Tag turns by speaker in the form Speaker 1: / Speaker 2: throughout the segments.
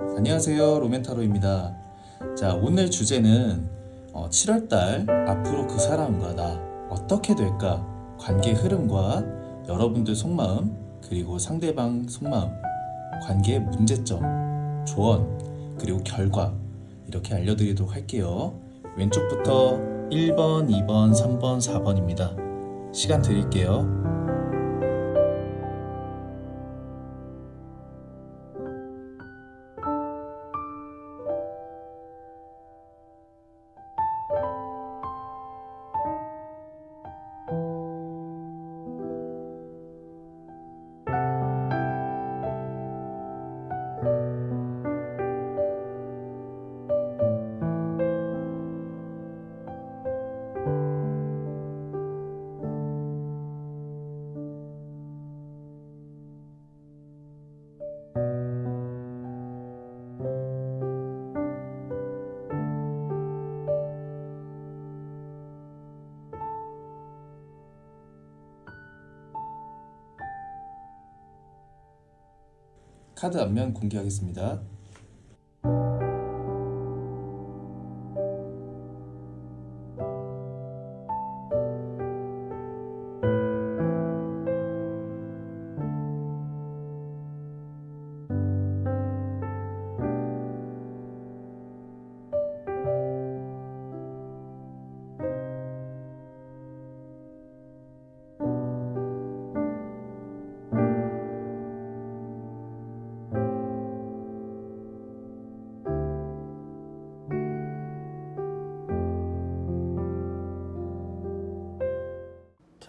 Speaker 1: 안녕하세요. 로멘타로입니다. 자, 오늘 주제는 7월달 앞으로 그 사람과 나 어떻게 될까? 관계 흐름과 여러분들 속마음, 그리고 상대방 속마음, 관계의 문제점, 조언, 그리고 결과 이렇게 알려드리도록 할게요. 왼쪽부터 1번, 2번, 3번, 4번입니다. 시간 드릴게요. 카드 앞면 공개하겠습니다.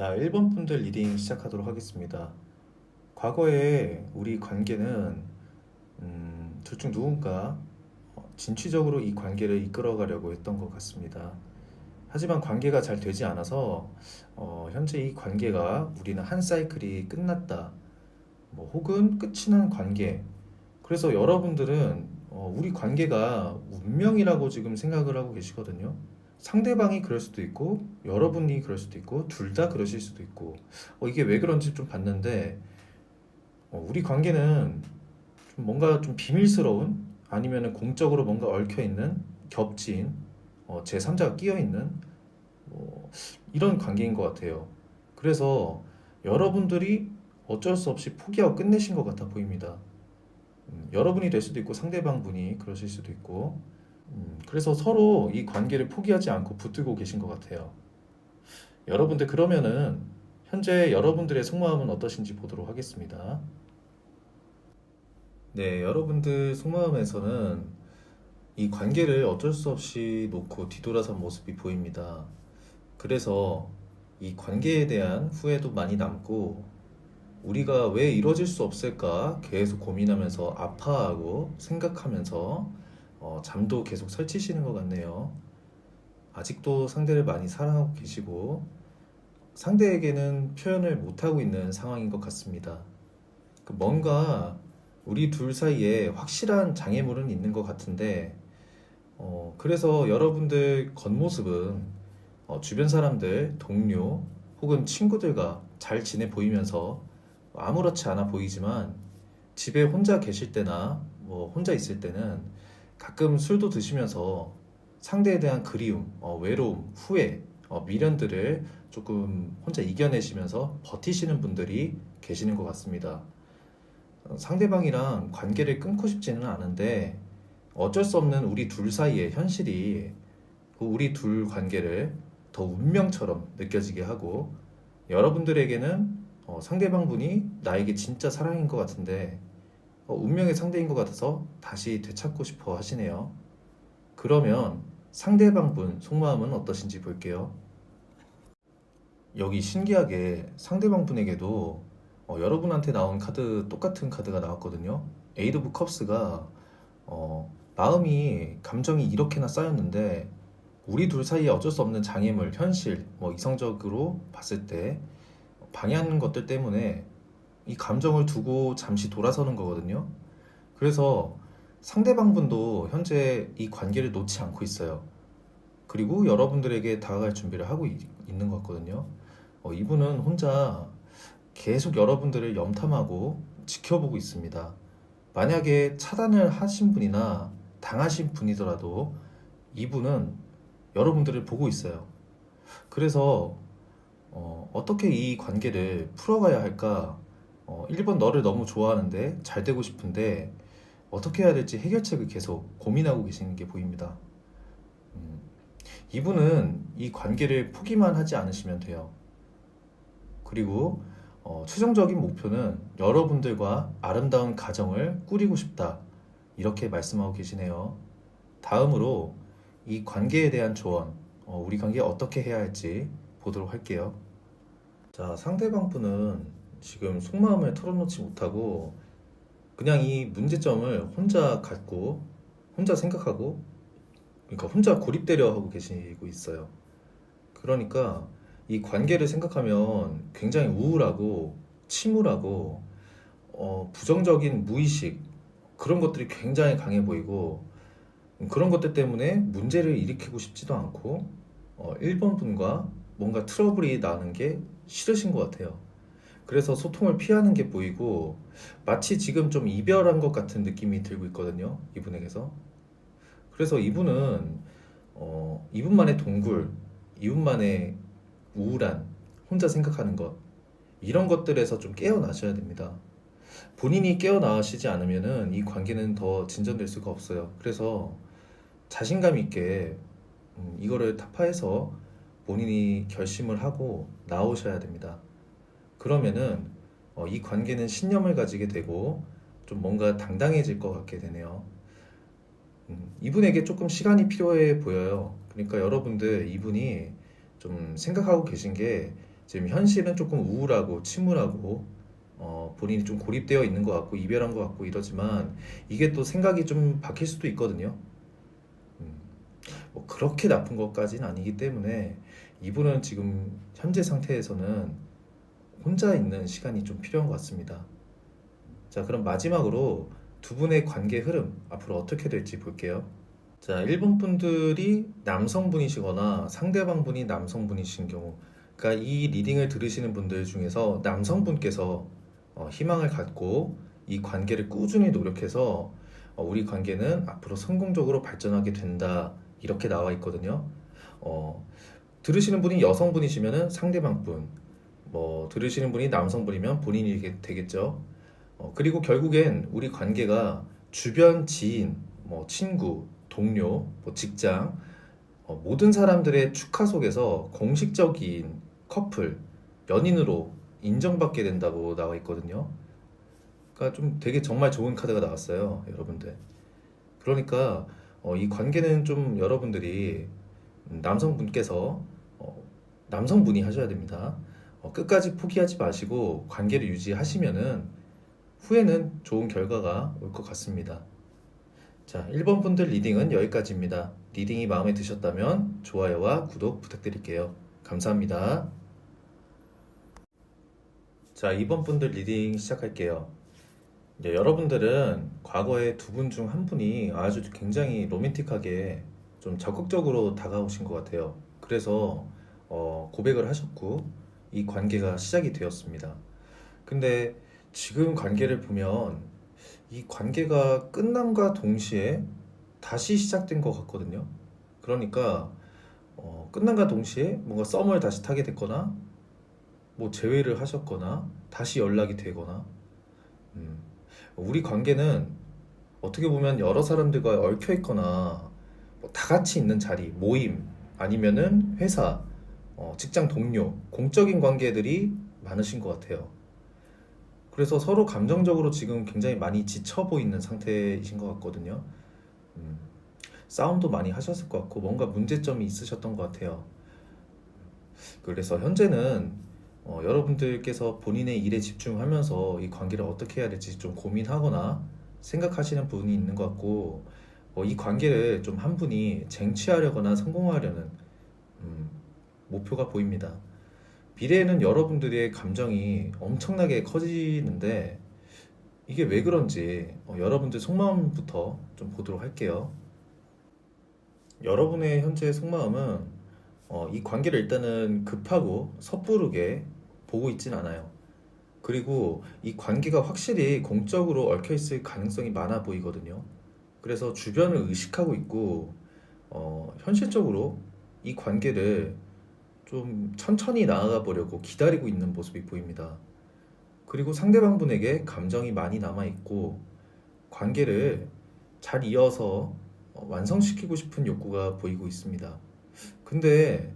Speaker 1: 자, 1번 분들 리딩 시작하도록 하겠습니다. 과거에 우리 관계는 음, 둘중 누군가 어, 진취적으로 이 관계를 이끌어가려고 했던 것 같습니다. 하지만 관계가 잘 되지 않아서 어, 현재 이 관계가 우리는 한 사이클이 끝났다. 뭐 혹은 끝이 난 관계. 그래서 여러분들은 어, 우리 관계가 운명이라고 지금 생각을 하고 계시거든요. 상대방이 그럴 수도 있고 여러분이 그럴 수도 있고 둘 다 그러실 수도 있고 어, 이게 왜 그런지 좀 봤는데 어, 우리 관계는 좀 뭔가 좀 비밀스러운 아니면은 공적으로 뭔가 얽혀 있는 겹친 어, 제 3자가 끼어 있는 뭐 이런 관계인 것 같아요. 그래서 여러분들이 어쩔 수 없이 포기하고 끝내신 것 같아 보입니다. 음, 여러분이 될 수도 있고 상대방 분이 그러실 수도 있고 음, 그래서 서로 이 관계를 포기하지 않고 붙들고 계신 것 같아요. 여러분들 그러면은 현재 여러분들의 속마음은 어떠신지 보도록 하겠습니다. 네, 여러분들 속마음에서는 이 관계를 어쩔 수 없이 놓고 뒤돌아선 모습이 보입니다. 그래서 이 관계에 대한 후회도 많이 남고 우리가 왜 이뤄질 수 없을까 계속 고민하면서 아파하고 생각하면서 어, 잠도 계속 설치시는 것 같네요. 아직도 상대를 많이 사랑하고 계시고 상대에게는 표현을 못하고 있는 상황인 것 같습니다. 그 뭔가 우리 둘 사이에 확실한 장애물은 있는 것 같은데 어, 그래서 여러분들 겉모습은 어, 주변 사람들, 동료 혹은 친구들과 잘 지내 보이면서 아무렇지 않아 보이지만 집에 혼자 계실 때나 뭐 혼자 있을 때는 가끔 술도 드시면서 상대에 대한 그리움, 어, 외로움, 후회, 어, 미련들을 조금 혼자 이겨내시면서 버티시는 분들이 계시는 것 같습니다. 어, 상대방이랑 관계를 끊고 싶지는 않은데 어쩔 수 없는 우리 둘 사이의 현실이 그 우리 둘 관계를 더 운명처럼 느껴지게 하고 여러분들에게는 어, 상대방 분이 나에게 진짜 사랑인 것 같은데 어, 운명의 상대인 것 같아서 다시 되찾고 싶어 하시네요. 그러면 상대방 분 속마음은 어떠신지 볼게요. 여기 신기하게 상대방 분에게도 어, 여러분한테 나온 카드 똑같은 카드가 나왔거든요. 에이드 오브 컵스가 어, 마음이 감정이 이렇게나 쌓였는데 우리 둘 사이에 어쩔 수 없는 장애물, 현실, 뭐 이성적으로 봤을 때 방해하는 것들 때문에 이 감정을 두고 잠시 돌아서는 거거든요. 그래서 상대방 분도 현재 이 관계를 놓지 않고 있어요. 그리고 여러분들에게 다가갈 준비를 하고 있, 는것 같거든요. 어, 이분은 혼자 계속 여러분들을 염탐하고 지켜보고 있습니다. 만약에 차단을 하신 분이나 당하신 분이더라도 이분은 여러분들을 보고 있어요. 그래서 어, 어떻게 이 관계를 풀어가야 할까? 어, 1번 너를 너무 좋아하는데 잘 되고 싶은데 어떻게 해야 될지 해결책을 계속 고민하고 계시는 게 보입니다. 음, 이분은 이 관계를 포기만 하지 않으시면 돼요. 그리고 어, 최종적인 목표는 여러분들과 아름다운 가정을 꾸리고 싶다. 이렇게 말씀하고 계시네요. 다음으로 이 관계에 대한 조언, 어, 우리 관계 어떻게 해야 할지 보도록 할게요. 자, 상대방 분은 지금 속마음을 털어놓지 못하고 그냥 이 문제점을 혼자 갖고 혼자 생각하고 그러니까 혼자 고립되려 하고 계시고 있어요. 그러니까 이 관계를 생각하면 굉장히 우울하고 침울하고 어, 부정적인 무의식 그런 것들이 굉장히 강해 보이고 그런 것들 때문에 문제를 일으키고 싶지도 않고 어, 1번 분과 뭔가 트러블이 나는 게 싫으신 것 같아요. 그래서 소통을 피하는 게 보이고 마치 지금 좀 이별한 것 같은 느낌이 들고 있거든요. 이분에게서. 그래서 이분은 어, 이분만의 동굴, 이분만의 우울한 혼자 생각하는 것 이런 것들에서 좀 깨어나셔야 됩니다. 본인이 깨어나시지 않으면은 이 관계는 더 진전될 수가 없어요. 그래서 자신감 있게 음, 이거를 타파해서 본인이 결심을 하고 나오셔야 됩니다. 그러면은 어, 이 관계는 신념을 가지게 되고 좀 뭔가 당당해질 것 같게 되네요. 음, 이분에게 조금 시간이 필요해 보여요. 그러니까 여러분들 이분이 좀 생각하고 계신 게 지금 현실은 조금 우울하고 침울하고 어, 본인이 좀 고립되어 있는 것 같고 이별한 것 같고 이러지만 이게 또 생각이 좀 바뀔 수도 있거든요. 음, 뭐 그렇게 나쁜 것까지는 아니기 때문에 이분은 지금 현재 상태에서는 혼자 있는 시간이 좀 필요한 것 같습니다. 자, 그럼 마지막으로 두 분의 관계 흐름 앞으로 어떻게 될지 볼게요. 자, 1번 분들이 남성분이시거나 상대방 분이 남성분이신 경우, 그러니까 이 리딩을 들으시는 분들 중에서 남성분께서 어, 희망을 갖고 이 관계를 꾸준히 노력해서 어, 우리 관계는 앞으로 성공적으로 발전하게 된다. 이렇게 나와 있거든요. 어, 들으시는 분이 여성분이시면은 상대방 분, 뭐 들으시는 분이 남성분이면 본인이 되겠죠. 어, 그리고 결국엔 우리 관계가 주변 지인, 뭐 친구, 동료, 뭐 직장 어, 모든 사람들의 축하 속에서 공식적인 커플, 연인으로 인정받게 된다고 나와 있거든요. 그러니까 좀 되게 정말 좋은 카드가 나왔어요, 여러분들. 그러니까 어, 이 관계는 좀 여러분들이 남성분께서 어, 남성분이 하셔야 됩니다. 어, 끝까지 포기하지 마시고 관계를 유지하시면은 후에는 좋은 결과가 올 것 같습니다. 자, 1번 분들 리딩은 여기까지입니다. 리딩이 마음에 드셨다면 좋아요와 구독 부탁드릴게요. 감사합니다. 자, 2번 분들 리딩 시작할게요. 이제 여러분들은 과거에 두 분 중 한 분이 아주 굉장히 로맨틱하게 좀 적극적으로 다가오신 것 같아요. 그래서 어, 고백을 하셨고 이 관계가 시작이 되었습니다. 근데 지금 관계를 보면 이 관계가 끝남과 동시에 다시 시작된 것 같거든요. 그러니까 어, 끝남과 동시에 뭔가 썸을 다시 타게 됐거나 뭐 재회를 하셨거나 다시 연락이 되거나 음, 우리 관계는 어떻게 보면 여러 사람들과 얽혀 있거나 뭐 다 같이 있는 자리, 모임 아니면은 회사, 어, 직장 동료, 공적인 관계들이 많으신 것 같아요. 그래서 서로 감정적으로 지금 굉장히 많이 지쳐 보이는 상태이신 것 같거든요. 음, 싸움도 많이 하셨을 것 같고 뭔가 문제점이 있으셨던 것 같아요. 그래서 현재는 어, 여러분들께서 본인의 일에 집중하면서 이 관계를 어떻게 해야 될지 좀 고민하거나 생각하시는 분이 있는 것 같고 어, 이 관계를 좀 한 분이 쟁취하려거나 성공하려는 음, 목표가 보입니다. 미래에는 여러분들의 감정이 엄청나게 커지는데 이게 왜 그런지 어, 여러분들 속마음부터 좀 보도록 할게요. 여러분의 현재 속마음은 어, 이 관계를 일단은 급하고 섣부르게 보고 있진 않아요. 그리고 이 관계가 확실히 공적으로 얽혀 있을 가능성이 많아 보이거든요. 그래서 주변을 의식하고 있고, 어, 현실적으로 이 관계를 좀 천천히 나아가 보려고 기다리고 있는 모습이 보입니다. 그리고 상대방 분에게 감정이 많이 남아 있고, 관계를 잘 이어서 어, 완성시키고 싶은 욕구가 보이고 있습니다. 근데,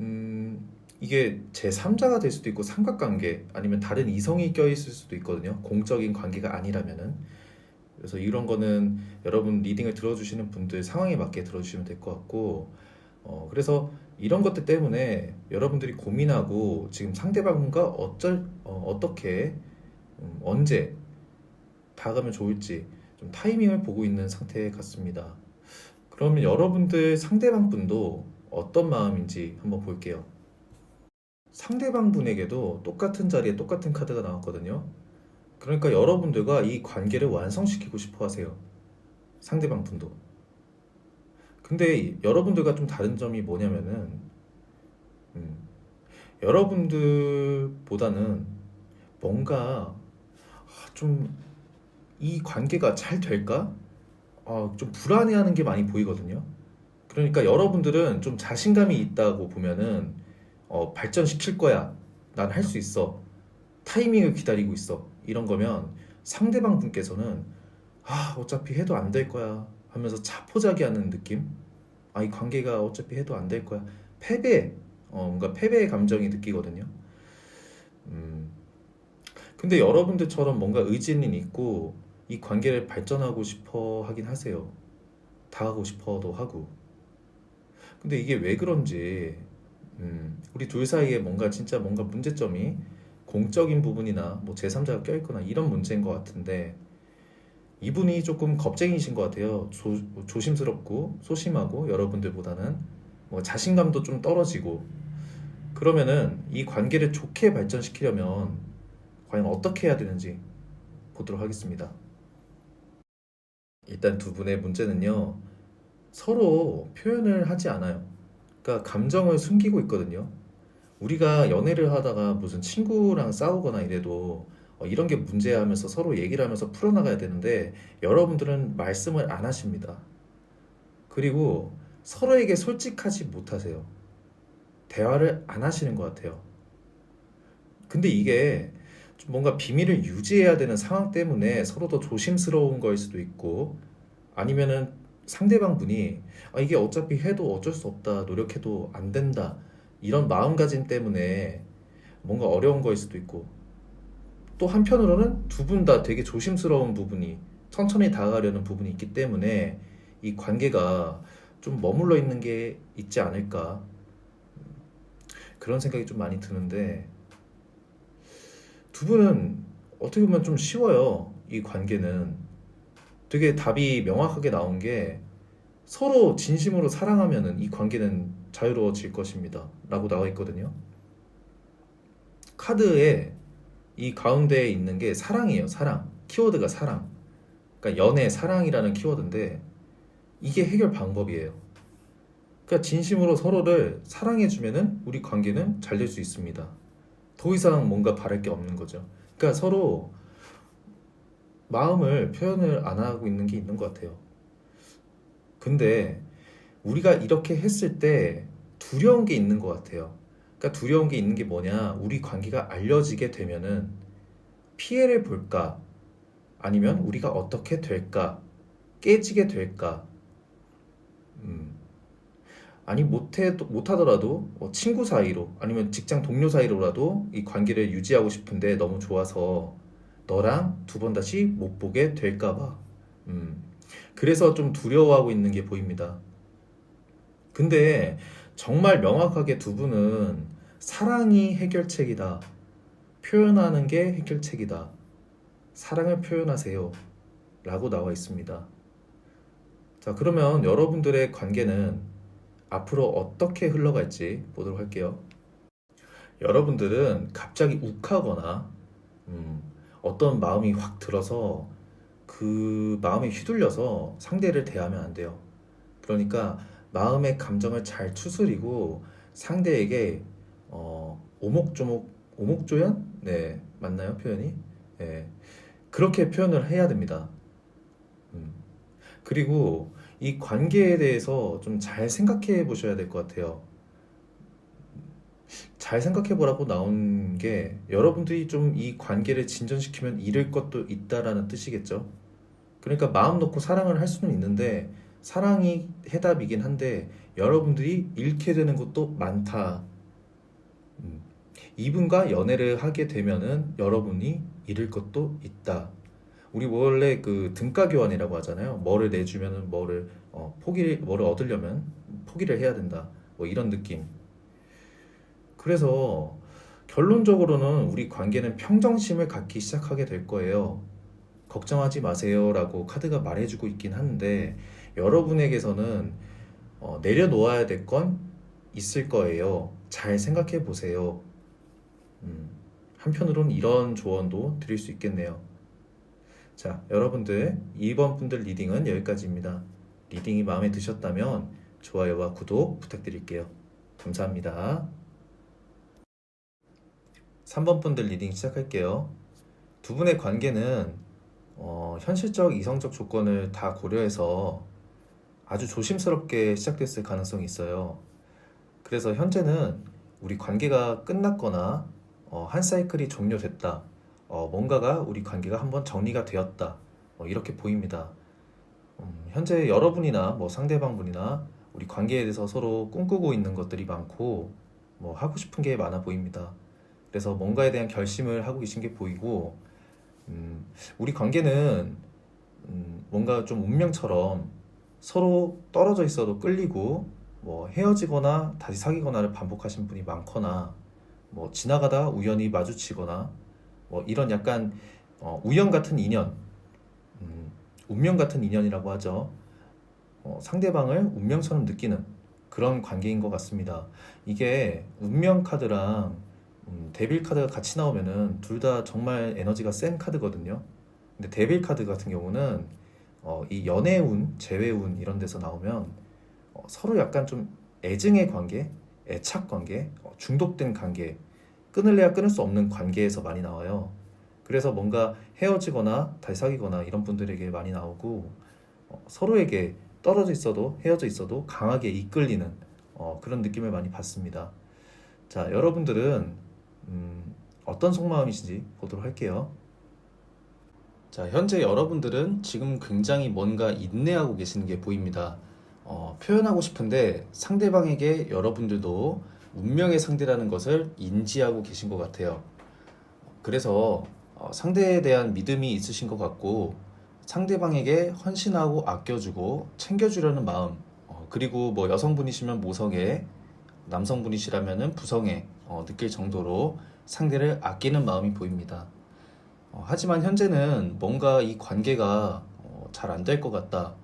Speaker 1: 음, 이게 제3자가 될 수도 있고 삼각관계 아니면 다른 이성이 껴있을 수도 있거든요. 공적인 관계가 아니라면은. 그래서 이런 거는 여러분 리딩을 들어주시는 분들 상황에 맞게 들어주시면 될 것 같고, 어, 그래서 이런 것들 때문에 여러분들이 고민하고 지금 상대방과 어쩔, 어, 어떻게, 음, 언제 다가가면 좋을지 좀 타이밍을 보고 있는 상태 같습니다. 그러면 여러분들 상대방 분도 어떤 마음인지 한번 볼게요. 상대방 분에게도 똑같은 자리에 똑같은 카드가 나왔거든요. 그러니까 여러분들과 이 관계를 완성시키고 싶어 하세요. 상대방 분도. 근데 여러분들과 좀 다른 점이 뭐냐면은, 음, 여러분들보다는 뭔가 좀 이 관계가 잘 될까? 아, 좀 불안해하는 게 많이 보이거든요. 그러니까 여러분들은 좀 자신감이 있다고 보면은 어, 발전시킬 거야. 난 할 수 있어. 타이밍을 기다리고 있어. 이런 거면 상대방 분께서는 아, 어차피 해도 안 될 거야. 하면서 자포자기하는 느낌? 아, 이 관계가 어차피 해도 안 될 거야. 패배, 어, 뭔가 패배의 감정이 느끼거든요. 음, 근데 여러분들처럼 뭔가 의지는 있고 이 관계를 발전하고 싶어 하긴 하세요. 다가고 싶어도 하고. 근데 이게 왜 그런지 음, 우리 둘 사이에 뭔가 진짜 뭔가 문제점이 공적인 부분이나 뭐 제3자가 껴있거나 이런 문제인 것 같은데 이분이 조금 겁쟁이신 것 같아요. 조, 조심스럽고 소심하고 여러분들보다는 뭐 자신감도 좀 떨어지고 그러면은 이 관계를 좋게 발전시키려면 과연 어떻게 해야 되는지 보도록 하겠습니다. 일단 두 분의 문제는요. 서로 표현을 하지 않아요. 그러니까 감정을 숨기고 있거든요. 우리가 연애를 하다가 무슨 친구랑 싸우거나 이래도 어, 이런 게 문제야 하면서 서로 얘기를 하면서 풀어나가야 되는데 여러분들은 말씀을 안 하십니다. 그리고 서로에게 솔직하지 못하세요. 대화를 안 하시는 것 같아요. 근데 이게 좀 뭔가 비밀을 유지해야 되는 상황 때문에 서로 더 조심스러운 거일 수도 있고 아니면은 상대방 분이 아, 이게 어차피 해도 어쩔 수 없다, 노력해도 안 된다, 이런 마음가짐 때문에 뭔가 어려운 거일 수도 있고, 또 한편으로는 두 분 다 되게 조심스러운 부분이, 천천히 다가가려는 부분이 있기 때문에 이 관계가 좀 머물러 있는 게 있지 않을까. 그런 생각이 좀 많이 드는데, 두 분은 어떻게 보면 좀 쉬워요. 이 관계는. 되게 답이 명확하게 나온 게 서로 진심으로 사랑하면은 이 관계는 자유로워질 것입니다. 라고 나와 있거든요. 카드에 이 가운데에 있는 게 사랑이에요. 사랑. 키워드가 사랑. 그러니까 연애, 사랑이라는 키워드인데 이게 해결 방법이에요. 그러니까 진심으로 서로를 사랑해주면은 우리 관계는 잘 될 수 있습니다. 더 이상 뭔가 바랄 게 없는 거죠. 그러니까 서로 마음을 표현을 안 하고 있는 게 있는 것 같아요. 근데 우리가 이렇게 했을 때 두려운 게 있는 것 같아요. 그러니까 두려운 게 있는 게 뭐냐? 우리 관계가 알려지게 되면은 피해를 볼까? 아니면 우리가 어떻게 될까? 깨지게 될까? 음. 아니 못해 못하더라도 뭐 친구 사이로 아니면 직장 동료 사이로라도 이 관계를 유지하고 싶은데 너무 좋아서 너랑 두 번 다시 못 보게 될까봐. 음. 그래서 좀 두려워하고 있는 게 보입니다. 근데 정말 명확하게 두 분은 사랑이 해결책이다. 표현하는 게 해결책이다. 사랑을 표현하세요. 라고 나와 있습니다. 자, 그러면 여러분들의 관계는 앞으로 어떻게 흘러갈지 보도록 할게요. 여러분들은 갑자기 욱하거나, 음, 어떤 마음이 확 들어서 그 마음에 휘둘려서 상대를 대하면 안 돼요. 그러니까 마음의 감정을 잘 추스리고 상대에게 어, 오목조목 오목조연 네 맞나요 표현이? 예. 그렇게 표현을 해야 됩니다. 음. 그리고 이 관계에 대해서 좀 잘 생각해 보셔야 될 것 같아요. 잘 생각해 보라고 나온 게 여러분들이 좀 이 관계를 진전시키면 잃을 것도 있다라는 뜻이겠죠. 그러니까 마음 놓고 사랑을 할 수는 있는데 사랑이 해답이긴 한데 여러분들이 잃게 되는 것도 많다. 음. 이분과 연애를 하게 되면은 여러분이 잃을 것도 있다. 우리 원래 그 등가 교환이라고 하잖아요. 뭐를 내주면은 뭐를 어, 포기 뭐를 얻으려면 포기를 해야 된다. 뭐 이런 느낌. 그래서 결론적으로는 우리 관계는 평정심을 갖기 시작하게 될 거예요. 걱정하지 마세요라고 카드가 말해주고 있긴 한데 여러분에게서는 어, 내려놓아야 될 건 있을 거예요. 잘 생각해 보세요. 음, 한편으로는 이런 조언도 드릴 수 있겠네요. 자, 여러분들 2번 분들 리딩은 여기까지입니다. 리딩이 마음에 드셨다면 좋아요와 구독 부탁드릴게요. 감사합니다. 3번 분들 리딩 시작할게요. 두 분의 관계는 어, 현실적 이성적 조건을 다 고려해서 아주 조심스럽게 시작됐을 가능성이 있어요. 그래서 현재는 우리 관계가 끝났거나 어, 한 사이클이 종료됐다. 어, 뭔가가 우리 관계가 한번 정리가 되었다. 뭐 이렇게 보입니다. 음, 현재 여러분이나 뭐 상대방분이나 우리 관계에 대해서 서로 꿈꾸고 있는 것들이 많고 뭐 하고 싶은 게 많아 보입니다. 그래서 뭔가에 대한 결심을 하고 계신 게 보이고 음, 우리 관계는 음, 뭔가 좀 운명처럼 서로 떨어져 있어도 끌리고 뭐 헤어지거나 다시 사귀거나를 반복하신 분이 많거나 뭐 지나가다 우연히 마주치거나 뭐 이런 약간 어, 우연 같은 인연, 음, 운명 같은 인연이라고 하죠. 어, 상대방을 운명처럼 느끼는 그런 관계인 것 같습니다. 이게 운명 카드랑 음, 데빌 카드가 같이 나오면은 둘 다 정말 에너지가 센 카드거든요. 근데 데빌 카드 같은 경우는 어, 이 연애운, 재회운 이런 데서 나오면 어, 서로 약간 좀 애증의 관계, 애착 관계, 어, 중독된 관계, 끊을래야 끊을 수 없는 관계에서 많이 나와요. 그래서 뭔가 헤어지거나 다시 사귀거나 이런 분들에게 많이 나오고 어, 서로에게 떨어져 있어도 헤어져 있어도 강하게 이끌리는 어, 그런 느낌을 많이 받습니다. 자, 여러분들은 음, 어떤 속마음이신지 보도록 할게요. 자, 현재 여러분들은 지금 굉장히 뭔가 인내하고 계시는 게 보입니다. 어, 표현하고 싶은데 상대방에게 여러분들도 운명의 상대라는 것을 인지하고 계신 것 같아요. 그래서 어, 상대에 대한 믿음이 있으신 것 같고 상대방에게 헌신하고 아껴주고 챙겨주려는 마음 어, 그리고 뭐 여성분이시면 모성애 남성분이시라면은 부성애 어, 느낄 정도로 상대를 아끼는 마음이 보입니다. 어, 하지만 현재는 뭔가 이 관계가 어, 잘안 될 것 같다.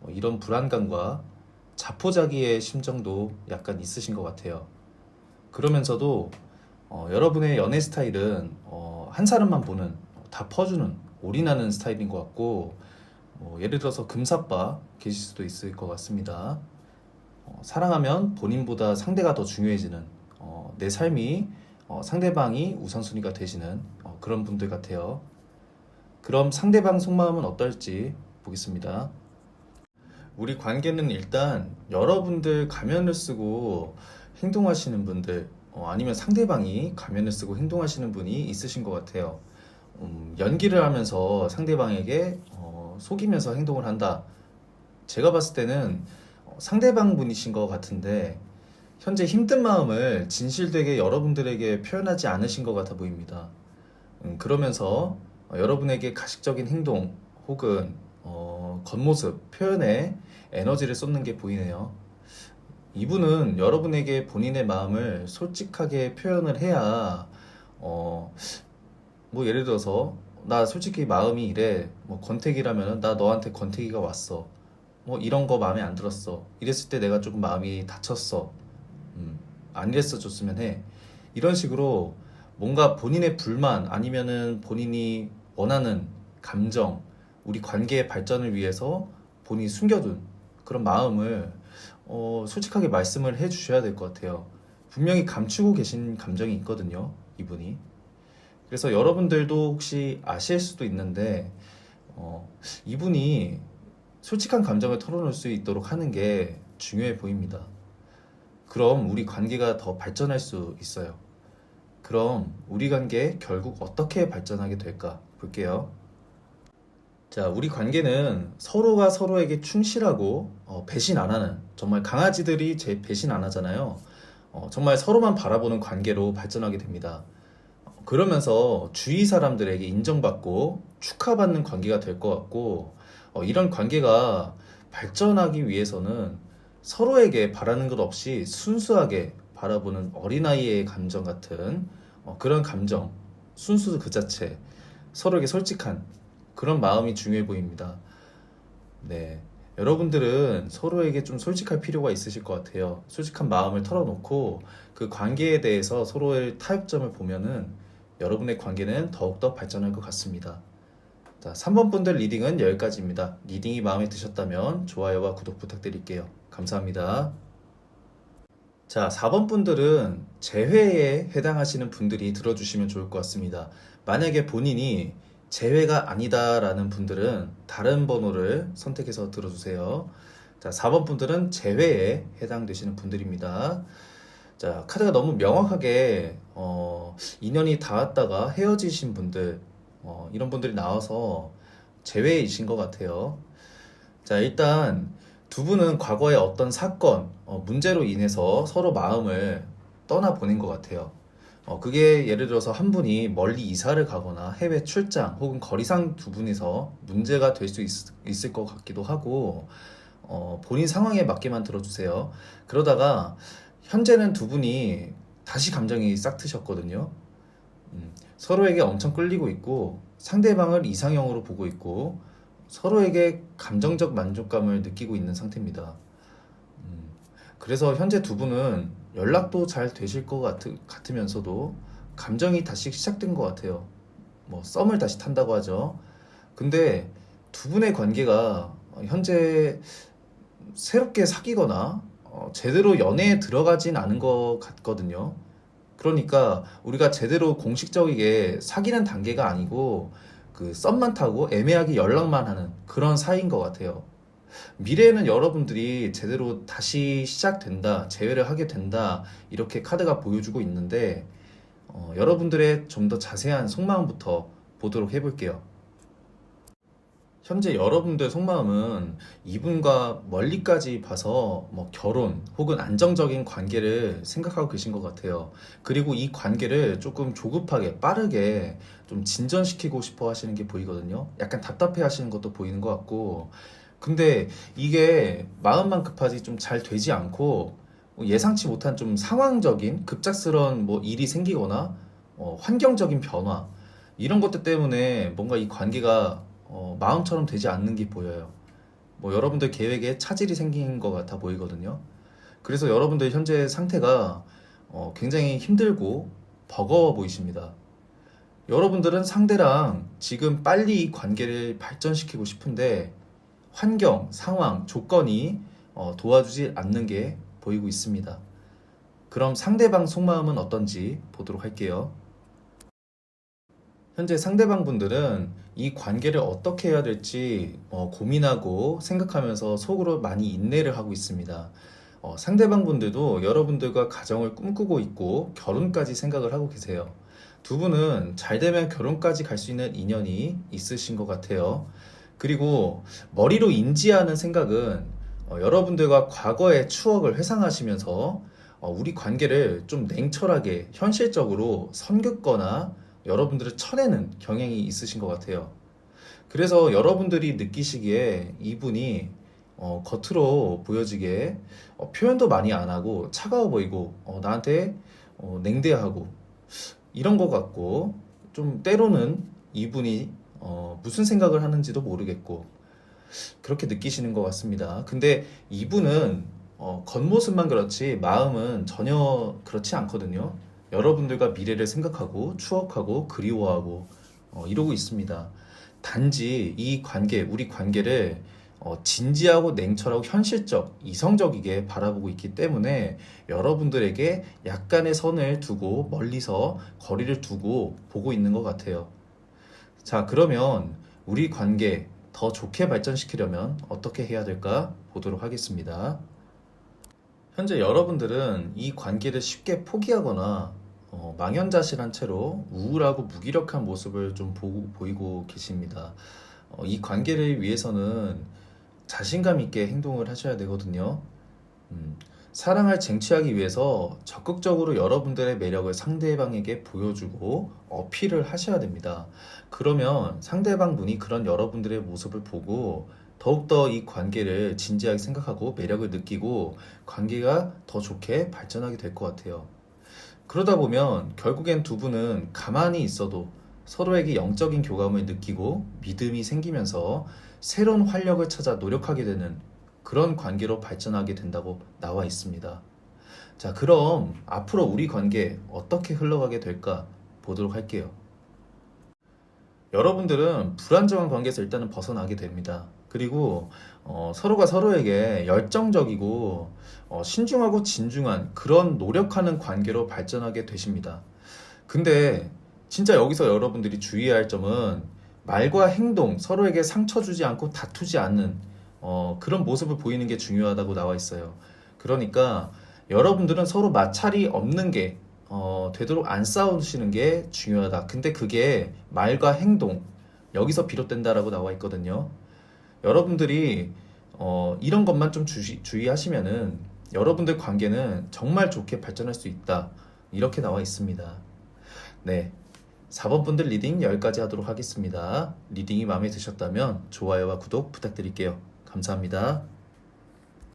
Speaker 1: 어, 이런 불안감과 자포자기의 심정도 약간 있으신 것 같아요. 그러면서도 어, 여러분의 연애 스타일은 어, 한 사람만 보는 어, 다 퍼주는 올인하는 스타일인 것 같고 어, 예를 들어서 금사빠 계실 수도 있을 것 같습니다. 어, 사랑하면 본인보다 상대가 더 중요해지는 어, 내 삶이 어, 상대방이 우선순위가 되시는 어, 그런 분들 같아요. 그럼 상대방 속마음은 어떨지 보겠습니다. 우리 관계는 일단 여러분들 가면을 쓰고 행동하시는 분들 어, 아니면 상대방이 가면을 쓰고 행동하시는 분이 있으신 것 같아요. 음, 연기를 하면서 상대방에게 어, 속이면서 행동을 한다. 제가 봤을 때는 어, 상대방 분이신 것 같은데 현재 힘든 마음을 진실되게 여러분들에게 표현하지 않으신 것 같아 보입니다. 음, 그러면서 어, 여러분에게 가식적인 행동 혹은 어, 겉모습, 표현에 에너지를 쏟는 게 보이네요. 이분은 여러분에게 본인의 마음을 솔직하게 표현을 해야, 어, 뭐 예를 들어서, 나 솔직히 마음이 이래, 뭐 권태기라면 나 너한테 권태기가 왔어. 뭐 이런 거 마음에 안 들었어. 이랬을 때 내가 조금 마음이 다쳤어. 음, 안 이랬어 줬으면 해. 이런 식으로 뭔가 본인의 불만 아니면은 본인이 원하는 감정, 우리 관계의 발전을 위해서 본인이 숨겨둔 그런 마음을 어, 솔직하게 말씀을 해 주셔야 될 것 같아요. 분명히 감추고 계신 감정이 있거든요, 이분이. 그래서 여러분들도 혹시 아실 수도 있는데, 어, 이분이 솔직한 감정을 털어놓을 수 있도록 하는 게 중요해 보입니다. 그럼 우리 관계가 더 발전할 수 있어요. 그럼 우리 관계 결국 어떻게 발전하게 될까 볼게요. 자, 우리 관계는 서로가 서로에게 충실하고 어, 배신 안 하는 정말 강아지들이 제 배신 안 하잖아요. 어, 정말 서로만 바라보는 관계로 발전하게 됩니다. 어, 그러면서 주위 사람들에게 인정받고 축하받는 관계가 될 것 같고 어, 이런 관계가 발전하기 위해서는 서로에게 바라는 것 없이 순수하게 바라보는 어린아이의 감정 같은 어, 그런 감정, 순수 그 자체, 서로에게 솔직한 그런 마음이 중요해 보입니다. 네. 여러분들은 서로에게 좀 솔직할 필요가 있으실 것 같아요. 솔직한 마음을 털어놓고 그 관계에 대해서 서로의 타협점을 보면은 여러분의 관계는 더욱더 발전할 것 같습니다. 자, 3번 분들 리딩은 여기까지입니다. 리딩이 마음에 드셨다면 좋아요와 구독 부탁드릴게요. 감사합니다. 자, 4번 분들은 재회에 해당하시는 분들이 들어주시면 좋을 것 같습니다. 만약에 본인이 재회가 아니다라는 분들은 다른 번호를 선택해서 들어주세요. 자, 4번 분들은 재회에 해당되시는 분들입니다. 자, 카드가 너무 명확하게, 어, 인연이 닿았다가 헤어지신 분들, 어, 이런 분들이 나와서 재회이신 것 같아요. 자, 일단 두 분은 과거에 어떤 사건, 어, 문제로 인해서 서로 마음을 떠나보낸 것 같아요. 어, 그게 예를 들어서 한 분이 멀리 이사를 가거나 해외 출장 혹은 거리상 두 분이서 문제가 될 수 있을 것 같기도 하고, 어, 본인 상황에 맞게만 들어주세요. 그러다가 현재는 두 분이 다시 감정이 싹 트셨거든요. 음, 서로에게 엄청 끌리고 있고 상대방을 이상형으로 보고 있고 서로에게 감정적 만족감을 느끼고 있는 상태입니다. 음, 그래서 현재 두 분은 연락도 잘 되실 것 같, 같으면서도 감정이 다시 시작된 것 같아요. 뭐 썸을 다시 탄다고 하죠. 근데 두 분의 관계가 현재 새롭게 사귀거나 어, 제대로 연애에 들어가진 않은 것 같거든요. 그러니까 우리가 제대로 공식적이게 사귀는 단계가 아니고 그 썸만 타고 애매하게 연락만 하는 그런 사이인 것 같아요. 미래에는 여러분들이 제대로 다시 시작된다, 재회를 하게 된다, 이렇게 카드가 보여주고 있는데, 어, 여러분들의 좀 더 자세한 속마음부터 보도록 해볼게요. 현재 여러분들 속마음은 이분과 멀리까지 봐서 뭐 결혼 혹은 안정적인 관계를 생각하고 계신 것 같아요. 그리고 이 관계를 조금 조급하게 빠르게 좀 진전시키고 싶어 하시는 게 보이거든요. 약간 답답해 하시는 것도 보이는 것 같고. 근데 이게 마음만 급하지 좀 잘 되지 않고 뭐 예상치 못한 좀 상황적인 급작스러운 뭐 일이 생기거나 어, 환경적인 변화 이런 것들 때문에 뭔가 이 관계가 어, 마음처럼 되지 않는 게 보여요. 뭐 여러분들 계획에 차질이 생긴 것 같아 보이거든요. 그래서 여러분들 현재 상태가 어, 굉장히 힘들고 버거워 보이십니다. 여러분들은 상대랑 지금 빨리 이 관계를 발전시키고 싶은데 환경, 상황, 조건이 어, 도와주지 않는 게 보이고 있습니다. 그럼 상대방 속마음은 어떤지 보도록 할게요. 현재 상대방 분들은 이 관계를 어떻게 해야 될지 어, 고민하고 생각하면서 속으로 많이 인내를 하고 있습니다. 어, 상대방 분들도 여러분들과 가정을 꿈꾸고 있고 결혼까지 생각을 하고 계세요. 두 분은 잘 되면 결혼까지 갈 수 있는 인연이 있으신 것 같아요. 그리고 머리로 인지하는 생각은 어, 여러분들과 과거의 추억을 회상하시면서 어, 우리 관계를 좀 냉철하게 현실적으로 선긋거나 여러분들을 쳐내는 경향이 있으신 것 같아요. 그래서 여러분들이 느끼시기에 이분이 어, 겉으로 보여지게 어, 표현도 많이 안 하고 차가워 보이고 어, 나한테 어, 냉대하고 이런 것 같고 좀 때로는 이분이 어, 무슨 생각을 하는지도 모르겠고 그렇게 느끼시는 것 같습니다. 근데 이분은 어, 겉모습만 그렇지 마음은 전혀 그렇지 않거든요. 여러분들과 미래를 생각하고 추억하고 그리워하고 어, 이러고 있습니다. 단지 이 관계, 우리 관계를 어, 진지하고 냉철하고 현실적, 이성적이게 바라보고 있기 때문에 여러분들에게 약간의 선을 두고 멀리서 거리를 두고 보고 있는 것 같아요. 자, 그러면 우리 관계 더 좋게 발전시키려면 어떻게 해야 될까 보도록 하겠습니다. 현재 여러분들은 이 관계를 쉽게 포기하거나 어, 망연자실한 채로 우울하고 무기력한 모습을 좀 보고, 보이고 계십니다. 어, 이 관계를 위해서는 자신감 있게 행동을 하셔야 되거든요. 음, 사랑을 쟁취하기 위해서 적극적으로 여러분들의 매력을 상대방에게 보여주고 어필을 하셔야 됩니다. 그러면 상대방 분이 그런 여러분들의 모습을 보고 더욱더 이 관계를 진지하게 생각하고 매력을 느끼고 관계가 더 좋게 발전하게 될 것 같아요. 그러다 보면 결국엔 두 분은 가만히 있어도 서로에게 영적인 교감을 느끼고 믿음이 생기면서 새로운 활력을 찾아 노력하게 되는 그런 관계로 발전하게 된다고 나와 있습니다. 자, 그럼 앞으로 우리 관계 어떻게 흘러가게 될까 보도록 할게요. 여러분들은 불안정한 관계에서 일단은 벗어나게 됩니다. 그리고 어, 서로가 서로에게 열정적이고 어, 신중하고 진중한 그런 노력하는 관계로 발전하게 되십니다. 근데 진짜 여기서 여러분들이 주의해야 할 점은 말과 행동, 서로에게 상처 주지 않고 다투지 않는 어, 그런 모습을 보이는 게 중요하다고 나와 있어요. 그러니까 여러분들은 서로 마찰이 없는 게 어, 되도록 안 싸우시는 게 중요하다. 근데 그게 말과 행동, 여기서 비롯된다라고 나와 있거든요. 여러분들이 어, 이런 것만 좀 주시, 주의하시면은 여러분들 관계는 정말 좋게 발전할 수 있다. 이렇게 나와 있습니다. 네. 4번 분들 리딩 여기까지 하도록 하겠습니다. 리딩이 마음에 드셨다면 좋아요와 구독 부탁드릴게요. 감사합니다.